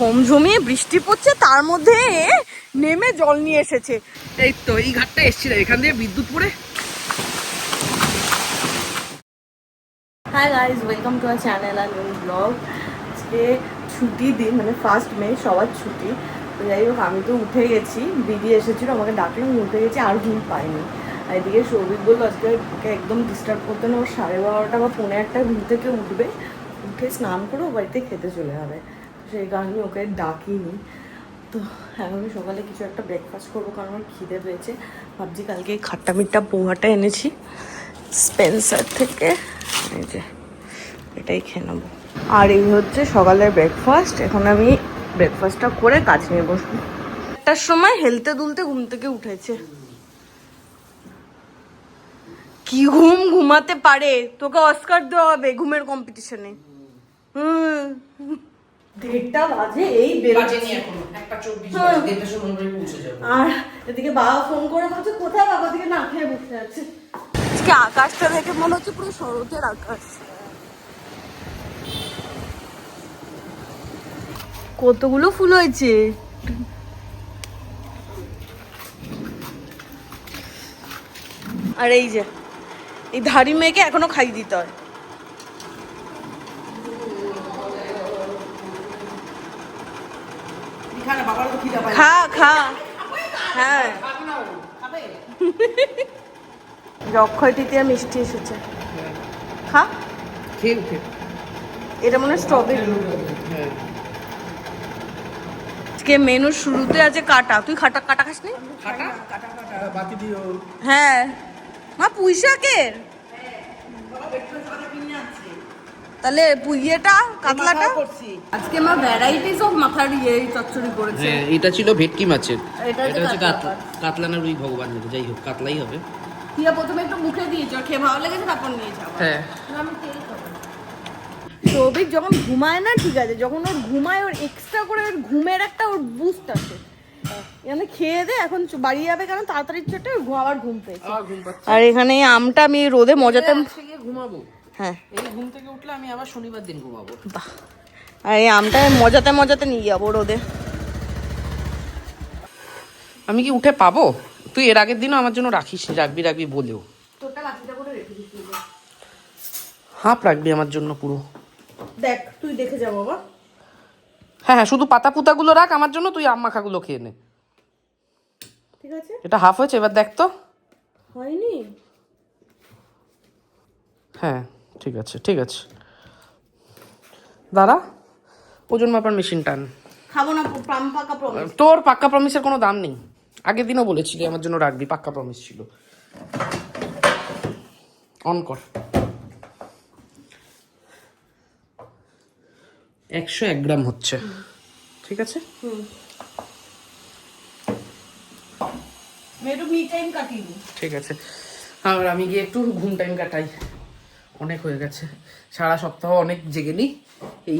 ঝমঝমিয়ে বৃষ্টি পড়ছে তার মধ্যে নেমে জল নিয়ে এসেছে। এই তো এই ঘাটটা এসেছিল এখান দিয়ে বিদ্যুৎ পড়ে। Hi guys welcome to our channel our new blog আজকে ছুটি দিন মানে ফার্স্ট মে সবার ছুটি। তো যাই হোক আমি তো উঠে গেছি দিদি এসেছিল আমাকে ডাকলো আমি উঠে গেছি আর ঘুম পাইনি। আর এদিকে সৌভিক বলল আজকে ওকে একদম ডিস্টার্ব করতে না ওর সাড়ে বারোটা বা পৌনে একটা ঘুম থেকে উঠবে। উঠে স্নান করে ও বাড়িতে খেতে চলে যাবে। সেই কারণে ওকে ডাকিনি। তো এখন সকালে কিছু একটা ব্রেকফাস্ট করব কারণ আমার খিদে পেয়েছে। ভাবছি কালকে খাট্টা মিট্টা পোহাটা এনেছি স্পেন্সার থেকে। এই যে, এটাই খেয়ে নেব। আর এই হচ্ছে সকালের ব্রেকফাস্ট এখন আমি ব্রেকফাস্টটা করে কাজ নিয়ে বসবো। একটার সময় হেলতে দুলতে ঘুম থেকে উঠেছে। কি ঘুম ঘুমাতে পারে? তোকে অস্কার দেওয়া হবে ঘুমের কম্পিটিশনে হুম। দেড়টা বাজে এই বেরোচ্ছে। এখনও একটা চব্বিশ হ্যাঁ। দেড়টার সময় করে পৌঁছে যাব। আর এদিকে বাবা ফোন করে বলছে কোথায় বাবা? দিকে না খেয়ে বসে আছে। আজকে আকাশটা দেখে মনে হচ্ছে পুরো শরতের আকাশ। কতগুলো ফুল হয়েছে? আর এই যে এই ধাড়ি মেয়েকে এখনও খাই দিতে হয় এখানে বাবার তো খিদা পায় খা খা। হ্যাঁ। অক্ষয় তৃতীয়া মিষ্টি এসেছে। খা। এটা মনে হয় স্ট্রবেরি হ্যাঁ আজকে মেনুর শুরুতে আছে কাটা। তুই খাটা কাটা খাস নি হ্যাঁ। মা পুঁই শাকের তাহলে পুইয়েটা কাতলাটা? আজকে মা ভ্যারাইটিস অফ মাথার ইয়ে চচ্চড়ি করেছে। হ্যাঁ এটা ছিল ভেটকি মাছের। এটা হচ্ছে কাতলা। কাতলা। না রুই ভগবান জানে যাই হোক কাতলাই হবে। তিয়া প্রথমে একটু মুখে দিয়েছে খেয়ে ভালো লেগেছে তারপর নিয়েছে আবার হ্যাঁ। আমি তেল সৌভিক যখন ঘুমায় না ঠিক আছে যখন ওর ঘুমায় ওর এক্সট্রা করে ওর ঘুমের একটা ওর বুস্ট আছে এখানে খেয়ে দে এখন বাড়ি যাবে কারণ তাড়াতাড়ি চটে আবার ঘুম পেয়েছে। আর এখানে আমটা আমি রোদে মজাতে গিয়ে ঘুমাবো। হ্যাঁ। এই ঘুম থেকে উঠলে আমি আবার শনিবার দিন ঘুমাবো। বাহ। আর এই আমটা মজাতে মজাতে নিয়ে যাব রোদে। আমি কি উঠে পাবো? তুই এর আগের দিনও আমার জন্য রাখিস রাখবি রাখবি বলেও। হাফ রাখবি আমার জন্য পুরো। দেখ তুই দেখে যা বাবা। হ্যাঁ হ্যাঁ শুধু পাতা পুতাগুলো রাখ আমার জন্য তুই আম মাখাগুলো খেয়ে নে। ঠিক আছে। এটা হাফ হয়েছে এবার দেখ তো। হয়নি? হ্যাঁ। ঠিক আছে ঠিক আছে। দাঁড়া ওজন মাপার মেশিন টান। খাব না পাম পাকা প্রমিস তোর পাক্কা প্রমিসের কোনো দাম নেই। আগের দিনও বলেছিলি আমার জন্য রাখবি পাক্কা প্রমিস ছিল। অন কর। একশো এক গ্রাম হচ্ছে। ঠিক আছে? ঠিক আছে। আর আমি গিয়ে একটু ঘুম টাইম কাটাই। অনেক হয়ে গেছে। সারা সপ্তাহ অনেক জেগে নি। এই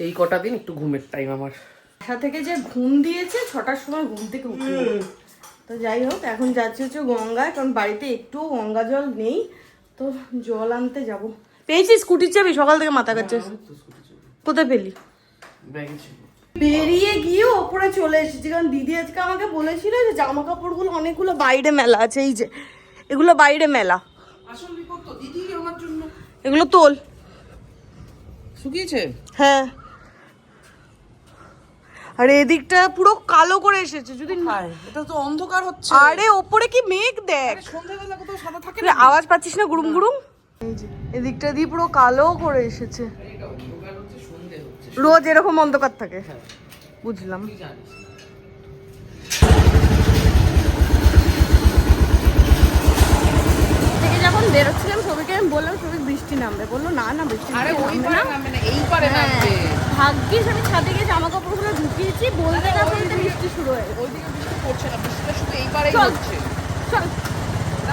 এই কটা দিন একটু ঘুমের টাইম আমার। বাসা থেকে যে ঘুম দিয়েছে ছটার সময় ঘুম থেকে উঠে তো যাই হোক এখন যাচ্ছি হচ্ছে গঙ্গায় কারণ বাড়িতে একটু গঙ্গা জল নেই। তো জল আনতে যাব। পেয়েছিস স্কুটির চাবি? সকাল থেকে মাথা কাছে কোথায় পেলি? বেরিয়ে গিয়ে ওপরে চলে এসেছি কারণ দিদি আজকে আমাকে বলেছিল যে জামা কাপড়গুলো অনেকগুলো বাইরে মেলা আছে এই যে। এগুলো বাইরে মেলা। আসল বিপদ তো দিদি আমার জন্য এগুলো তোল। শুকিয়েছে? হ্যাঁ। আর এদিকটা পুরো কালো করে এসেছে যদি না- এটা তো অন্ধকার হচ্ছে। আরে ওপরে কি মেঘ দেখ। সন্ধ্যাবেলা কোথাও সাদা থাকে তুই আওয়াজ পাচ্ছিস না গুড়ুম গুড়ুম? এদিকটা দিয়ে পুরো কালো করে এসেছে। রোজ এরকম অন্ধকার থাকে। বুঝলাম থেকে যখন বেরোচ্ছিলাম সবাইকে আমি বললাম সবাই বৃষ্টি নামবে বলল না না বৃষ্টি আরে ওই নামবে পারে না এই পারে হ্যাঁ, নামবে। ভাগ্যিস আমি ছাদে গিয়ে জামা কাপড়গুলো ঢুকিয়েছি বলতে না বলতে বৃষ্টি শুরু হয়ে ওইদিকে বৃষ্টি পড়ছে না বৃষ্টিটা শুধু এই পারেই হচ্ছে। চল।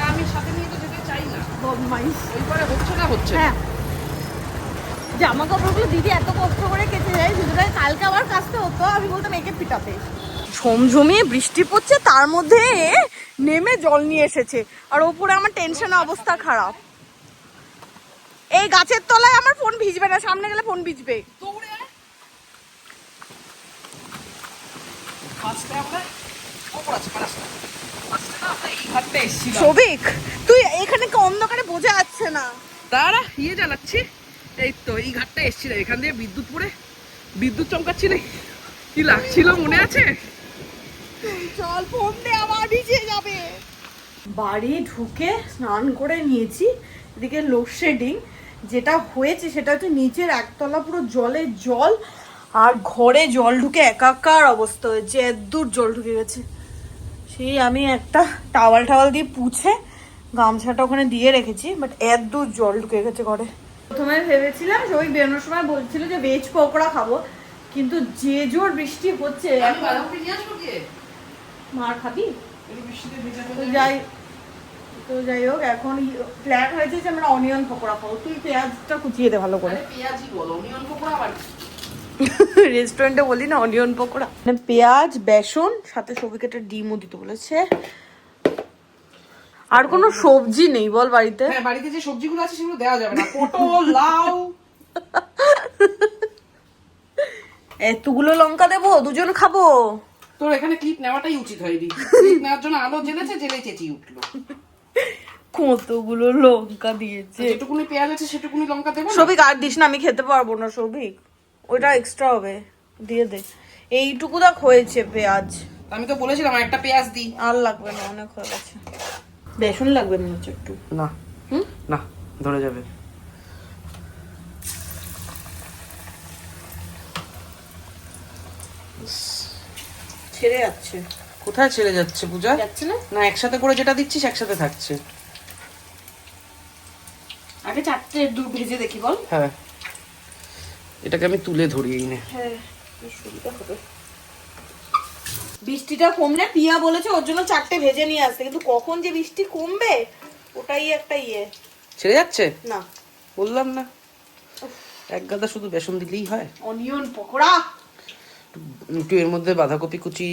আমি সাথে নিয়ে তো যেতে চাই না। বদমাইশ ওই পারে হচ্ছে না হচ্ছে। হ্যাঁ। জামা কাপড়গুলো দিদি এত কষ্ট করে কেচে যায় কালকে আবার কাচতে হতো আমি বলতাম একে পিটাতে ঝমঝমিয়ে বৃষ্টি পড়ছে তার মধ্যে নেমে জল নিয়ে এসেছে। আর ওপরে আমার টেনশনে অবস্থা খারাপ। এই গাছের তলায় আমার ফোন ভিজবে না সামনে গেলে ফোন ভিজবে। না। সবিক তুই এখানে অন্ধকারে বোঝা যাচ্ছে না। তারা ইয়ে জ্বালাচ্ছি। এই তো এই ঘাটটা এসেছিল এখান দিয়ে বিদ্যুৎ পড়ে। বিদ্যুৎ চমকাচ্ছিল? কি লাগছিল মনে আছে? চল ফোন দে আবার ভিজে যাবে। বাড়ি ঢুকে স্নান করে নিয়েছি এদিকে লোডশেডিং। যেটা হয়েছে সেটা হচ্ছে নিচের একতলা পুরো জলে জল আর ঘরে জল ঢুকে একাকার অবস্থা হয়েছে এদ্দূর জল ঢুকে গেছে। সেই আমি একটা টাওয়াল টাওয়াল দিয়ে পুছে গামছাটা ওখানে দিয়ে রেখেছি বাট দূর জল ঢুকে গেছে ঘরে। প্রথমে ভেবেছিলাম সবাই বেরোনোর সময় বলছিল যে ভেজ পকোড়া খাব কিন্তু যে জোর বৃষ্টি হচ্ছে মার খাবি? যাই তো যাই হোক এখন প্ল্যান হয়েছে যে আমরা অনিয়ন পকোড়া খাব। তুই পেঁয়াজটা কুচিয়ে দে ভালো করে। পেঁয়াজি বলো অনিয়ন পকোড়া আবার রেস্টুরেন্টে বলি না অনিয়ন পকোড়া। মানে পেঁয়াজ বেসন সাথে সবই কেটে ডিমও দিতে বলেছে। আর কোনো সবজি নেই বল বাড়িতে। হ্যাঁ বাড়িতে যে সবজিগুলো আছে সেগুলো দেওয়া যাবে না। পটল লাউ। এতগুলো লঙ্কা দেবো দুজন খাব। তোর এখানে ক্লিপ নেওয়াটাই উচিত হয়নি। ক্লিপ নেওয়ার জন্য আলো জ্বেলেছে জেলে চেঁচিয়ে উঠল। কতগুলো লঙ্কা দিয়েছে। যেটুকুনি পেঁয়াজ আছে সেটুকুনি লঙ্কা দেবো না? সবিক আর দিস না আমি খেতে পারব না সবিক ওইটা এক্সট্রা হবে। দিয়ে দে। এইটুকু দেখ হয়েছে পেঁয়াজ। আমি তো বলেছিলাম একটা পেঁয়াজ দিই আর লাগবে না অনেক হয়ে গেছে। বেসন লাগবে মনে হচ্ছে একটু? না। হুম? না ধরে যাবে। ছেড়ে যাচ্ছে। কোথায় ছেড়ে যাচ্ছে পূজা? যাচ্ছে না? না একসাথে করে যেটা দিচ্ছিস একসাথে থাকছে। আগে চারটে দু ভেজে দেখি বল। হ্যাঁ। এটাকে আমি তুলে ধরি এই নে। হ্যাঁ সুবিধা হবে। বৃষ্টিটা কমলে পিয়া বলেছে ওর জন্য চারটে ভেজে নিয়ে আসতে। কিন্তু কখন যে বৃষ্টি কমবে ওটাই একটা ইয়ে। ছেড়ে যাচ্ছে? না। বললাম না। এক গাদা শুধু বেসন দিলেই হয়। অনিয়ন পকোড়া। একটু এর মধ্যে বাঁধাকপি কুচি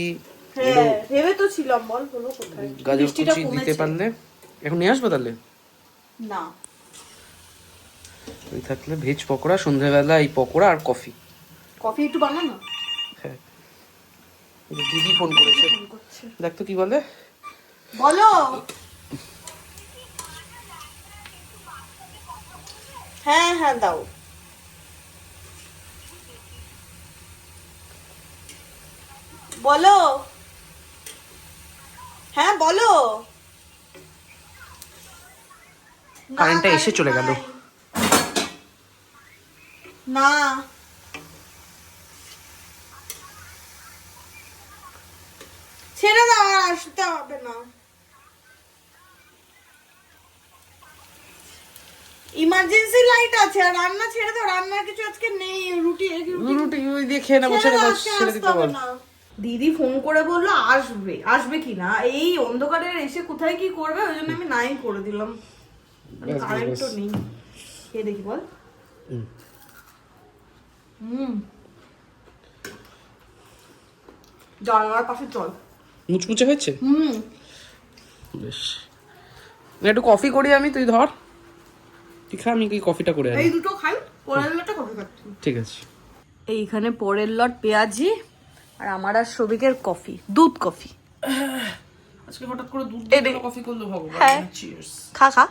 হ্যাঁ ভেবে তো ছিলাম বল হলো কোথায়? গাজর কুচি দিতে পারলে। এখন নিয়ে আসব তাহলে? না। ওই থাকলে ভেজ পকোড়া সন্ধ্যাবেলা এই পকোড়া আর কফি। কফি একটু বানানো? হ্যাঁ। দিদি ফোন করেছে। দেখ তো কি বলে। বলো। হ্যাঁ হ্যাঁ দাও। বলো। হ্যাঁ বলো। কারেন্টটা এসে চলে গেল। না। ছেড়ে দাও আর আসতে হবে না। ইমার্জেন্সি লাইট আছে আর রান্না ছেড়ে দাও রান্নার কিছু আজকে নেই রুটি রুটি ওই দিয়ে খেয়ে নেব ছেড়ে দাও ছেড়ে দিতে বল। দিদি ফোন করে বলল আসবে আসবে কি না? এই অন্ধকারে এসে কোথায় কি করবে ওই জন্য আমি নাই করে দিলাম। ব্যাস, কারেন্ট তো নেই। কে দেখি বল। হুম। জানলার পাশে চল। মুচমুচে হয়েছে? হুম। বেশ। একটু কফি করি আমি তুই ধর। খা আমি কি কফিটা করে এই দুটো খাই পরের লটটা কফি খাচ্ছি। ঠিক আছে। এইখানে পরের লট পেঁয়াজি আর আমার আর সবিকের কফি দুধ কফি। আজকে হঠাৎ করে দুধ কফি করল ভগবান। হ্যাঁ। চিয়ার্স খা খা।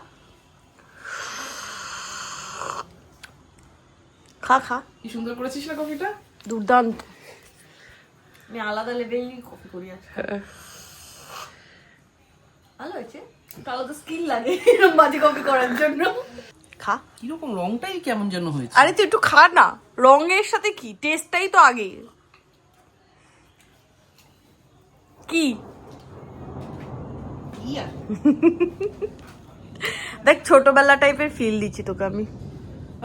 খা খা। কি সুন্দর করেছিস না কফিটা? দুর্দান্ত। আমি আলাদা লেভেলই কফি করি হ্যাঁ। ভালো হয়েছে। তাহলে তো স্কিল লাগে এরকম বাজে কফি করার জন্য। খা। কীরকম রংটাই কেমন যেন হয়েছে। আরে তুই একটু খা না। রঙের সাথে কি? টেস্টটাই তো আগে। কি? কি দেখ ছোটবেলা টাইপের ফিল দিচ্ছি তোকে আমি।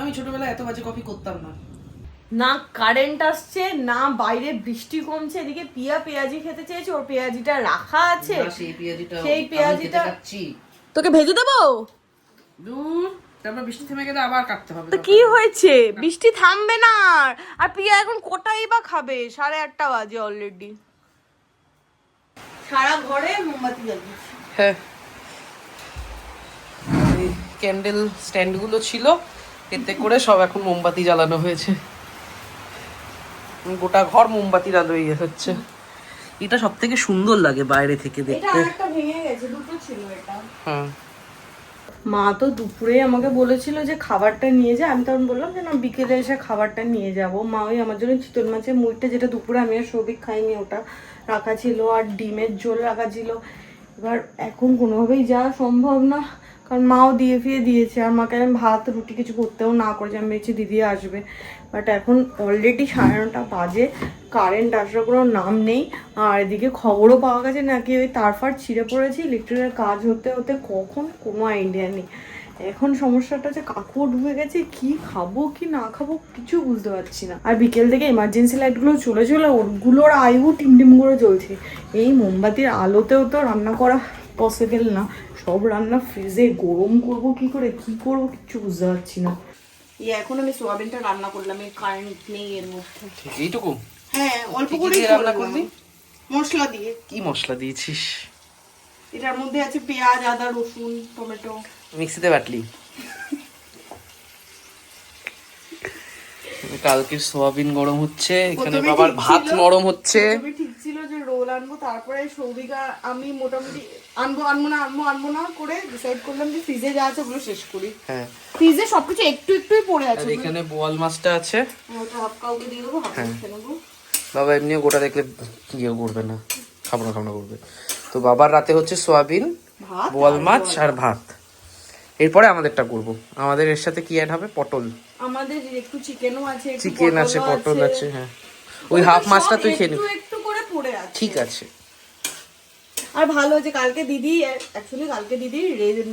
আমি ছোটবেলায় এত বাজে কফি করতাম না। না কারেন্ট আসছে না বাইরে বৃষ্টি কমছে এদিকে পিয়া পেঁয়াজি খেতে চেয়েছে ওর পেঁয়াজিটা রাখা আছে। সেই পেঁয়াজিটা সেই পেঁয়াজিটা- তোকে ভেজে দেবো? দূর তারপর বৃষ্টি থেমে গেলে আবার কাটতে হবে তো কি হয়েছে? বৃষ্টি থামবে না আর। পিয়া এখন কোটাই বা খাবে? সাড়ে আটটা বাজে অলরেডি সারা ঘরে মোমবাতি জ্বালিয়েছি হ্যাঁ। এই ক্যান্ডেল স্ট্যান্ডগুলো ছিল। এতে করে সব এখন মোমবাতি জ্বালানো হয়েছে। গোটা ঘর মোমবাতি আলোয় ইয়ে হচ্ছে। এটা সব থেকে সুন্দর লাগে বাইরে থেকে দেখতে। আরেকটা ভেঙে গেছে দুটো ছিল এটা। হ্যাঁ। মা তো দুপুরে আমাকে বলেছিল যে খাবারটা নিয়ে যা। আমি তখন বললাম যে না বিকেলে এসে খাবারটা নিয়ে যাব। মা ওই আমার জন্য চিতল মাছের মুড়িটা যেটা দুপুরে আমি আর সৌভিক খাইনি ওটা রাখা ছিল আর ডিমের ঝোল রাখা ছিল। এবার এখন কোনোভাবেই যাওয়া সম্ভব না। কারণ মাও দিয়ে ফিয়ে দিয়েছে, আর মাকে আমি ভাত, রুটি কিছু করতেও না করেছি। আমি ভেবেছি দিদি আসবে। বাট এখন অলরেডি সাড়ে নটা বাজে কারেন্ট আসার কোনো নাম নেই। আর এদিকে খবরও পাওয়া গেছে নাকি ওই তারফার ছিঁড়ে পড়েছে ইলেকট্রিকের কাজ হতে হতে কখন কোনো আইডিয়া নেই। এখন সমস্যাটা যে কাকুও ঢুকে গেছে, কি খাব, কি না খাব কিছু বুঝতে পারছি না। আর বিকেল থেকে এমার্জেন্সি লাইটগুলো চলে চলে ওগুলোর আয়ু টিম টিম করে চলছে। এই মোমবাতির আলোতেও তো রান্না করা পসিবল না। সব রান্না ফ্রিজে গরম করব কি করে? কি করব কিচ্ছু বুঝতে পারছি না। এখন আমি সোয়াবিনটা রান্না করলাম এই কারেন্ট নেই এর মধ্যে। এইটুকু? হ্যাঁ অল্প করে রান্না করবি? মশলা দিয়ে। কি মশলা দিয়েছিস? এটার মধ্যে আছে পেঁয়াজ আদা রসুন টমেটো। মিক্সিতে বাটলি? কালকে সোয়াবিন গরম হচ্ছে এখানে বাবার ভাত। নরম হচ্ছে। ঠিক ছিল যে রোল আনব তারপরে সৌভিকা আমি মোটামুটি আনব আনব না আনব আনব না করে ডিসাইড করলাম যে ফ্রিজে যা আছে ওগুলো শেষ করি। হ্যাঁ। ফ্রিজে সবকিছু একটু একটুই পড়ে আছে আর এখানে বোয়াল মাছটা আছে। ওটা হাফ কাউকে দিয়ে দেবো হাফ হ্যাঁ। খেয়ে নেব। বাবা এমনিও গোটা দেখলে ইয়ে করবে না খাব না খাব না করবে। তো বাবার রাতে হচ্ছে সোয়াবিন বোয়াল মাছ আর ভাত। এরপরে আমাদেরটা করব। আমাদের এর সাথে কি অ্যাড হবে? পটল। আমাদের একটু চিকেনও আছে চিকেন আছে পটল আছে। হ্যাঁ। ওই হাফ মাছটা তুই খেয়ে নিবি একটু করে পড়ে আছে। ঠিক আছে। আর ভালো যে কালকে দিদি অ্যাকচুয়ালি কালকে দিদি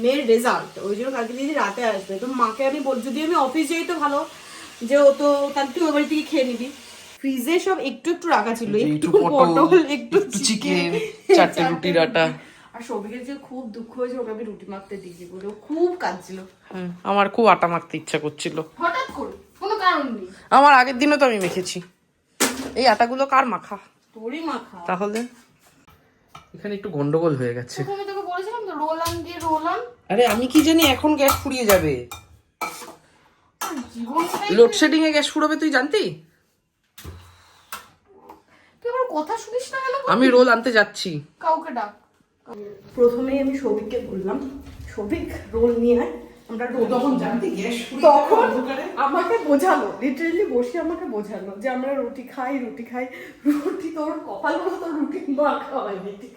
মেয়ের রেজাল্ট ওই জন্য কালকে দিদি রাতে আসবে। তো মাকে আমি বল যদি আমি অফিস যাই তো ভালো যে ও তো তাহলে তুই ওই বাড়ি থেকে খেয়ে নিবি। ফ্রিজে সব একটু একটু রাখা ছিল একটু পটল, একটু চিকেন চারটে রুটির আটা। আর যে খুব দুঃখ হয়েছে ওকে আমি রুটি মাখতে দিয়েছি বলে খুব কাঁদছিল। হ্যাঁ, আমার খুব আটা মাখতে ইচ্ছা করছিল। হঠাৎ করে? কোনো কারণ নেই? আমার আগের দিনও তো আমি মেখেছি। এই আটাগুলো কার মাখা? তোরই মাখা। তাহলে? এখানে একটু গন্ডগোল হয়ে গেছে। আমি তোকে বলেছিলাম তো রোল আন দিয়ে রোল আন আরে আমি কি জানি এখন গ্যাস ফুরিয়ে যাবে? লোডশেডিং এ গ্যাস ফুরাবে তুই জানতি? তুই আমার কথা শুনিস না কেন? আমি রোল আনতে যাচ্ছি। কাউকে ডাক। প্রথমেই আমি সৌভিককে বললাম সৌভিক রোল নিয়ে আয় আমরা রোল তখন জানতি গ্যাস তখন আমাকে বোঝালো লিটারেলি বসে আমাকে বোঝালো যে আমরা রুটি খাই রুটি খাই রুটি তোর কপাল তোর রুটি মা খাওয়াইনি ঠিক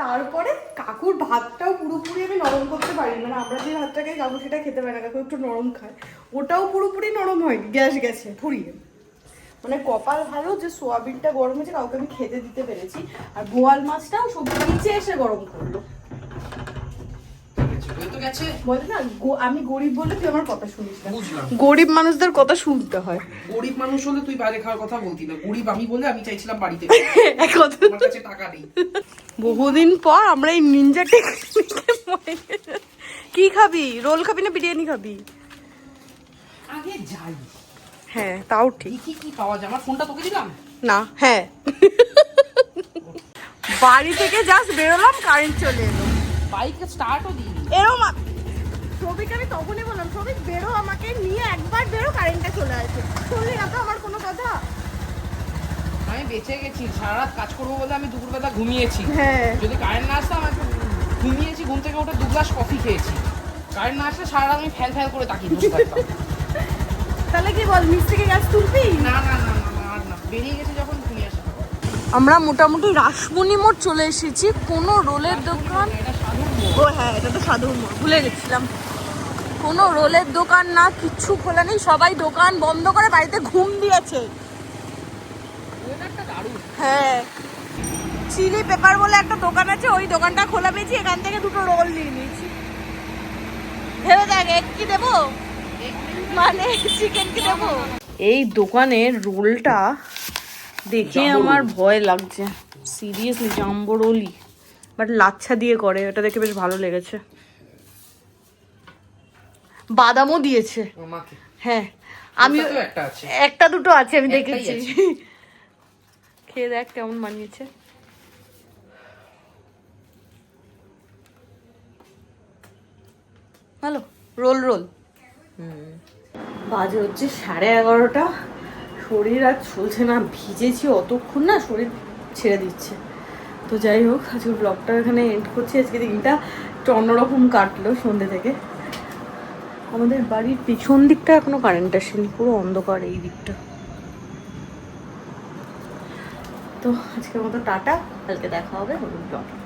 তারপরে কাকুর ভাতটাও পুরোপুরি আমি নরম করতে পারি মানে আমরা যে ভাতটা খাই, কাকু সেটা খেতে পারে না, কাকু একটু নরম খায়। ওটাও পুরোপুরি নরম হয়নি, গ্যাস গেছে, ফুরিয়ে। মানে কপাল ভালো যে সোয়াবিনটা গরম হয়েছে, কাউকে আমি খেতে দিতে পেরেছি। আর গোয়াল মাছটাও সবজি নিচে এসে গরম করল। গেছে বলে না আমি গরিব বলে তুই আমার কথা শুনিস না। গরিব মানুষদের কথা শুনতে হয়। গরিব মানুষ হলে তুই বাইরে খাওয়ার কথা বলতি না। গরিব আমি বলে আমি চাইছিলাম বাড়িতে। এক কথা আমার কাছে টাকা নেই। বহুদিন পর আমরা এই নিনজা টেকনিকে মরে কি খাবি? রোল খাবি না বিরিয়ানি খাবি? আগে যাই। হ্যাঁ তাও ঠিক। কি কি পাওয়া যায়। আমার ফোনটা তোকে দিলাম? না হ্যাঁ। বাড়ি থেকে জাস্ট বেরোলাম কারেন্ট চলে এলো। বাইকে স্টার্টও দিইনি এরম সবিক আমি তখনই বললাম সবিক বেরো আমাকে নিয়ে একবার বেরো কারেন্টটা চলে আসে শুনলি না তো আমার কোনো কথা? আমি বেঁচে গেছি সারা রাত কাজ করব বলে আমি দুপুরবেলা ঘুমিয়েছি। হ্যাঁ। যদি কারেন্ট না আসতো আমি ঘুমিয়েছি ঘুম থেকে উঠে দু গ্লাস কফি খেয়েছি। কারেন্ট না আসলে সারা রাত আমি ফ্যাল ফ্যাল করে তাকিয়ে বসে থাকতাম। তাহলে কি বল মিস্ত্রিকে গ্যাস তুলবি? না না না না না আর না। বেরিয়ে গেছে যখন ঘুমিয়ে আসা। আমরা মোটামুটি রাসমণি মোড় চলে এসেছি কোনো রোলের দোকান। ও হ্যাঁ এটা তো সাধুর মোড় ভুলে গেছিলাম। কোনো রোলের দোকান না কিচ্ছু খোলা নেই সবাই দোকান বন্ধ করে বাড়িতে ঘুম দিয়েছে। হ্যাঁ। চিলি পেপার বলে একটা দোকান আছে ওই দোকানটা খোলা পেয়েছি এখান থেকে দুটো রোল নিয়ে নিয়েছি। ভেবে দেখ এক কি দেবো? মানে চিকেন কি দেবো? এই দোকানের রোলটা দেখে আমার ভয় লাগছে। সিরিয়াসলি জাম্বো রোলই বাট লাচ্ছা দিয়ে করে ওটা দেখে বেশ ভালো লেগেছে। বাদামও দিয়েছে। হ্যাঁ আমি একটা দুটো আছে আমি দেখেছি। খেয়ে দেখ কেমন বানিয়েছে। ভালো রোল রোল। বাজে হচ্ছে সাড়ে এগারোটা। শরীর আর চলছে না ভিজেছি অতক্ষণ না শরীর ছেড়ে দিচ্ছে। তো যাই হোক, আজকে ব্লগটা এখানে এন্ড করছি। আজকে দিনটা একটু অন্যরকম কাটলো সন্ধ্যে থেকে। আমাদের বাড়ির পিছন দিকটা এখনও কারেন্ট আসেনি, পুরো অন্ধকার এই দিকটা। তো আজকের মতো টাটা, কালকে দেখা হবে নতুন ব্লগে